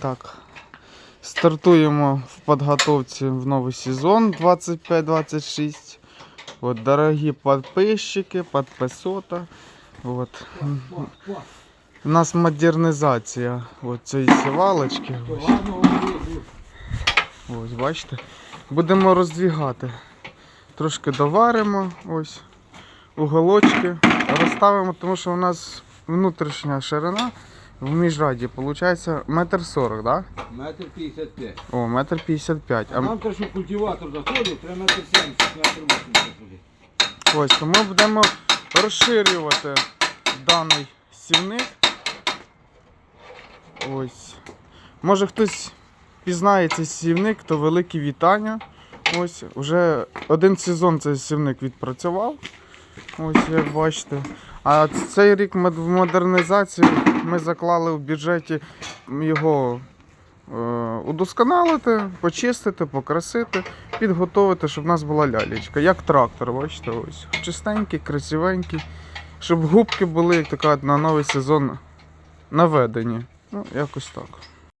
Так. Стартуємо в підготовці в новий сезон 25-26. От, дорогі підписчики, підписота. От. У нас модернізація от цієї сівалочки. Ось. Ось, бачите. Будемо роздвігати. Трошки доваримо ось уголочки, розставимо, тому що у нас внутрішня ширина в міжраді виходить метр сорок, да? Метр 55. О, метр п'ятдесят п'ять. А Нам то, що культиватор заходить, треба метр 70, метр 80 туди. ось то ми будемо розширювати даний сівник. Ось. Може хтось пізнає цей сівник, то великі вітання. Ось, вже один сезон цей сівник відпрацював. Ось як бачите. А цей рік в модернізацію ми заклали в бюджеті його е, удосконалити, почистити, покрасити, підготовити, щоб в нас була лялечка. Як трактор, бачите, ось. Чистенький, красивенький. Щоб губки були, як така на новий сезон наведені. Ну, якось так.